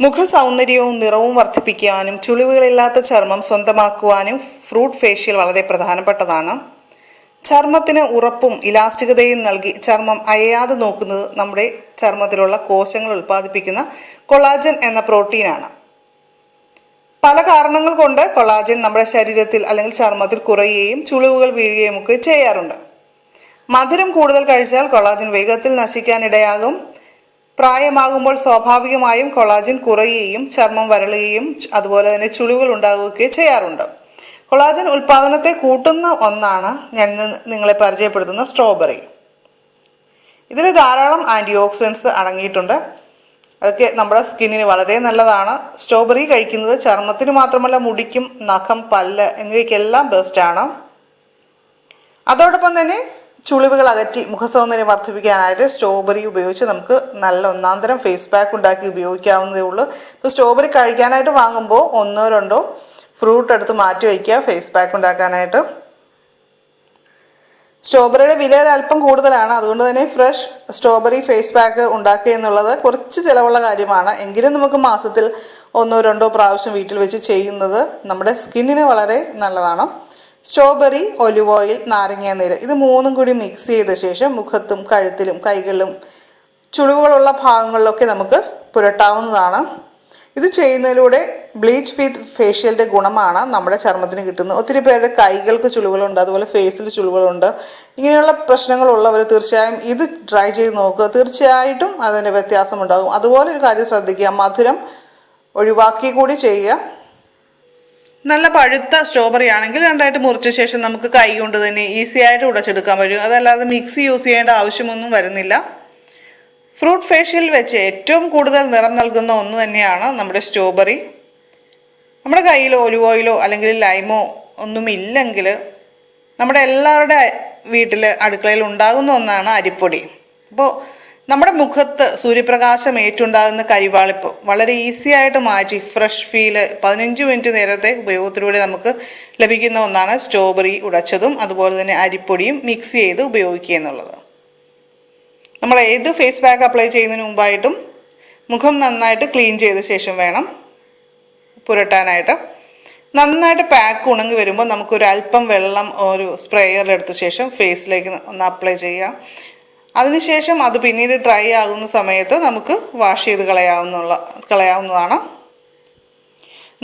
മുഖ സൗന്ദര്യവും നിറവും വർദ്ധിപ്പിക്കാനും ചുളിവുകളില്ലാത്ത ചർമ്മം സ്വന്തമാക്കുവാനും ഫ്രൂട്ട് ഫേഷ്യൽ വളരെ പ്രധാനപ്പെട്ടതാണ്. ചർമ്മത്തിന് ഉറപ്പും ഇലാസ്റ്റികതയും നൽകി ചർമ്മം അയയാതെ നോക്കുന്നത് നമ്മുടെ ചർമ്മത്തിലുള്ള കോശങ്ങൾ ഉൽപ്പാദിപ്പിക്കുന്ന കൊളാജൻ എന്ന പ്രോട്ടീനാണ്. പല കാരണങ്ങൾ കൊണ്ട് കൊളാജൻ നമ്മുടെ ശരീരത്തിൽ അല്ലെങ്കിൽ ചർമ്മത്തിൽ കുറയുകയും ചുളിവുകൾ വീഴുകയും ഒക്കെ ചെയ്യാറുണ്ട്. മധുരം കൂടുതൽ കഴിച്ചാൽ കൊളാജൻ വേഗത്തിൽ നശിക്കാനിടയാകും പ്രായമാകുമ്പോൾ സ്വാഭാവികമായും കൊളാജിൻ കുറയുകയും ചർമ്മം വരളുകയും അതുപോലെ തന്നെ ചുളിവുകൾ ഉണ്ടാകുകയൊക്കെ ചെയ്യാറുണ്ട്. കൊളാജൻ ഉൽപ്പാദനത്തെ കൂട്ടുന്ന ഒന്നാണ് ഞാൻ നിങ്ങളെ പരിചയപ്പെടുത്തുന്ന സ്ട്രോബെറി. ഇതിൽ ധാരാളം ആന്റി ഓക്സിഡൻസ് അടങ്ങിയിട്ടുണ്ട്. അതൊക്കെ നമ്മുടെ സ്കിന്നിന് വളരെ നല്ലതാണ്. സ്ട്രോബെറി കഴിക്കുന്നത് ചർമ്മത്തിന് മാത്രമല്ല മുടിക്കും നഖം പല്ല് എന്നിവയ്ക്കെല്ലാം ബെസ്റ്റാണ് അതോടൊപ്പം തന്നെ ചുളിവുകൾ അകറ്റി മുഖസൗന്ദര്യം വർദ്ധിപ്പിക്കാനായിട്ട് സ്ട്രോബെറി ഉപയോഗിച്ച് നമുക്ക് നല്ല ഒന്നാന്തരം ഫേസ് പാക്ക് ഉണ്ടാക്കി ഉപയോഗിക്കാവുന്നതേ ഉള്ളൂ. ഇപ്പോൾ സ്ട്രോബെറി കഴിക്കാനായിട്ട് വാങ്ങുമ്പോൾ ഒന്നോ രണ്ടോ ഫ്രൂട്ട് എടുത്ത് മാറ്റി വയ്ക്കുക ഫേസ് പാക്ക് ഉണ്ടാക്കാനായിട്ട്. സ്ട്രോബെറിയുടെ വില ഒരല്പം കൂടുതലാണ്. അതുകൊണ്ട് തന്നെ ഫ്രഷ് സ്ട്രോബെറി ഫേസ് പാക്ക് ഉണ്ടാക്കുക എന്നുള്ളത് കുറച്ച് ചിലവുള്ള കാര്യമാണ്. എങ്കിലും നമുക്ക് മാസത്തിൽ ഒന്നോ രണ്ടോ പ്രാവശ്യം വീട്ടിൽ വെച്ച് ചെയ്യുന്നത് നമ്മുടെ സ്കിന്നിന് വളരെ നല്ലതാണ്. സ്ട്രോബെറി ഒലിവ് ഓയിൽ നാരങ്ങ നീര്. ഇത് മൂന്നും കൂടി മിക്സ് ചെയ്ത ശേഷം മുഖത്തും കഴുത്തിലും കൈകളിലും ചുളിവുകളുള്ള ഭാഗങ്ങളിലൊക്കെ നമുക്ക് പുരട്ടാവുന്നതാണ്. ഇത് ചെയ്യുന്നതിലൂടെ ബ്ലീച്ച് വിത്ത് ഫേഷ്യലിന്റെ ഗുണമാണ് നമ്മുടെ ചർമ്മത്തിന് കിട്ടുന്നത്. ഒത്തിരി പേരുടെ കൈകൾക്ക് ചുളിവുകളുണ്ട് അതുപോലെ ഫേസിൽ ചുളിവുകളുണ്ട്. ഇങ്ങനെയുള്ള പ്രശ്നങ്ങളുള്ളവർ തീർച്ചയായും ഇത് ട്രൈ ചെയ്ത് നോക്കുക. തീർച്ചയായിട്ടും അതിന്റെ വ്യത്യാസമുണ്ടാകും അതുപോലെ ഒരു കാര്യം ശ്രദ്ധിക്കുക. മധുരം ഒഴിവാക്കി കൂടി ചെയ്യുക. നല്ല പഴുത്ത സ്ട്രോബെറി ആണെങ്കിൽ രണ്ടായിട്ട് മുറിച്ച ശേഷം നമുക്ക് കൈ കൊണ്ട് തന്നെ ഈസി ആയിട്ട് ഉടച്ചെടുക്കാൻ പറ്റും. അതല്ലാതെ മിക്സി യൂസ് ചെയ്യേണ്ട ആവശ്യമൊന്നും വരുന്നില്ല. ഫ്രൂട്ട് ഫേഷ്യൽ വെച്ച് ഏറ്റവും കൂടുതൽ നിറം നൽകുന്ന ഒന്ന് തന്നെയാണ് നമ്മുടെ സ്ട്രോബെറി നമ്മുടെ കയ്യിൽ ഒലിവ് ഓയിലോ അല്ലെങ്കിൽ ലൈമോ ഒന്നും ഇല്ലെങ്കിൽ നമ്മുടെ എല്ലാവരുടെ വീട്ടിൽ അടുക്കളയിൽ ഉണ്ടാകുന്ന ഒന്നാണ് അരിപ്പൊടി. അപ്പോൾ നമ്മുടെ മുഖത്ത് സൂര്യപ്രകാശം ഏറ്റുണ്ടാകുന്ന കരിവാളിപ്പ് വളരെ ഈസി ആയിട്ട് മാറ്റി ഫ്രഷ് ഫീൽ പതിനഞ്ച് മിനിറ്റ് നേരത്തെ ഉപയോഗത്തിലൂടെ നമുക്ക് ലഭിക്കുന്ന ഒന്നാണ് സ്ട്രോബെറി ഉടച്ചതും അതുപോലെ തന്നെ അരിപ്പൊടിയും മിക്സ് ചെയ്ത് ഉപയോഗിക്കുക എന്നുള്ളത്. നമ്മൾ ഏത് ഫേസ് പാക്ക് അപ്ലൈ ചെയ്യുന്നതിന് മുമ്പായിട്ടും മുഖം നന്നായിട്ട് ക്ലീൻ ചെയ്ത ശേഷം വേണം പുരട്ടാനായിട്ട്. നന്നായിട്ട് പാക്ക് ഉണങ്ങി വരുമ്പോൾ നമുക്കൊരു അല്പം വെള്ളം ഒരു സ്പ്രേയറിൽ എടുത്ത ശേഷം ഫേസിലേക്ക് ഒന്ന് അപ്ലൈ ചെയ്യാം അതിനുശേഷം അത് പിന്നീട് ഡ്രൈ ആകുന്ന സമയത്ത് നമുക്ക് വാഷ് ചെയ്ത് കളയാവുന്നുള്ള കളയാവുന്നതാണ്.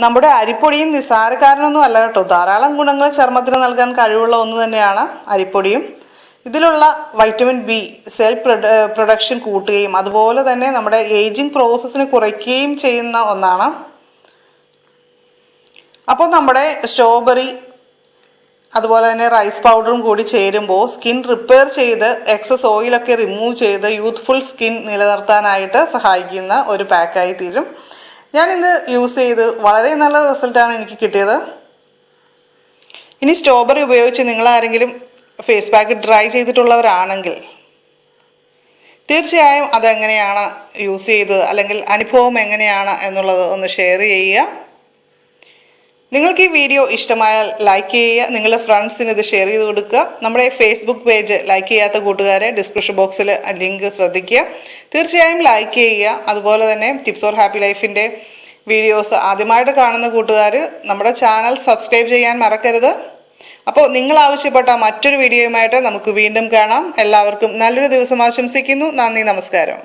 നമ്മുടെ അരിപ്പൊടിയും നിസ്സാരക്കാരനൊന്നും അല്ല കേട്ടോ. ധാരാളം ഗുണങ്ങൾ ചർമ്മത്തിന് നൽകാൻ കഴിവുള്ള ഒന്ന് തന്നെയാണ് അരിപ്പൊടിയും. ഇതിലുള്ള വൈറ്റമിൻ ബി സെൽ പ്രൊഡക്ഷൻ കൂട്ടുകയും അതുപോലെ തന്നെ നമ്മുടെ ഏജിങ് പ്രോസസ്സിനെ കുറയ്ക്കുകയും ചെയ്യുന്ന ഒന്നാണ്. അപ്പോൾ നമ്മുടെ സ്ട്രോബെറി അതുപോലെ തന്നെ റൈസ് പൗഡറും കൂടി ചേരുമ്പോൾ സ്കിൻ റിപ്പയർ ചെയ്ത് എക്സസ് ഓയിലൊക്കെ റിമൂവ് ചെയ്ത് യൂത്ത്ഫുൾ സ്കിൻ നിലനിർത്താനായിട്ട് സഹായിക്കുന്ന ഒരു പാക്കായി തീരും. ഞാനിത് യൂസ് ചെയ്ത് വളരെ നല്ല റിസൾട്ടാണ് എനിക്ക് കിട്ടിയത്. ഇനി സ്ട്രോബെറി ഉപയോഗിച്ച് നിങ്ങൾ ആരെങ്കിലും ഫേസ് പാക്ക് ഡ്രൈ ചെയ്തിട്ടുള്ളവരാണെങ്കിൽ തീർച്ചയായും അതെങ്ങനെയാണ് യൂസ് ചെയ്തത്? അല്ലെങ്കിൽ അനുഭവം എങ്ങനെയാണ് എന്നുള്ളത് ഒന്ന് ഷെയർ ചെയ്യുക. നിങ്ങൾക്ക് ഈ വീഡിയോ ഇഷ്ടമായാൽ ലൈക്ക് ചെയ്യുക നിങ്ങളുടെ ഫ്രണ്ട്സിന് ഇത് ഷെയർ ചെയ്ത് കൊടുക്കുക. നമ്മുടെ ഫേസ്ബുക്ക് പേജ് ലൈക്ക് ചെയ്യാത്ത കൂട്ടുകാരെ ഡിസ്ക്രിപ്ഷൻ ബോക്സിൽ ലിങ്ക് ശ്രദ്ധിക്കുക. തീർച്ചയായും ലൈക്ക് ചെയ്യുക. അതുപോലെ തന്നെ ടിപ്സ് ഓർ ഹാപ്പി ലൈഫിന്റെ വീഡിയോസ് ആദ്യമായിട്ട് കാണുന്ന കൂട്ടുകാർ നമ്മുടെ ചാനൽ സബ്സ്ക്രൈബ് ചെയ്യാൻ മറക്കരുത്. അപ്പോൾ നിങ്ങൾ ആവശ്യപ്പെട്ട മറ്റൊരു വീഡിയോയുമായിട്ട് നമുക്ക് വീണ്ടും കാണാം. എല്ലാവർക്കും നല്ലൊരു ദിവസം ആശംസിക്കുന്നു. നന്ദി നമസ്കാരം.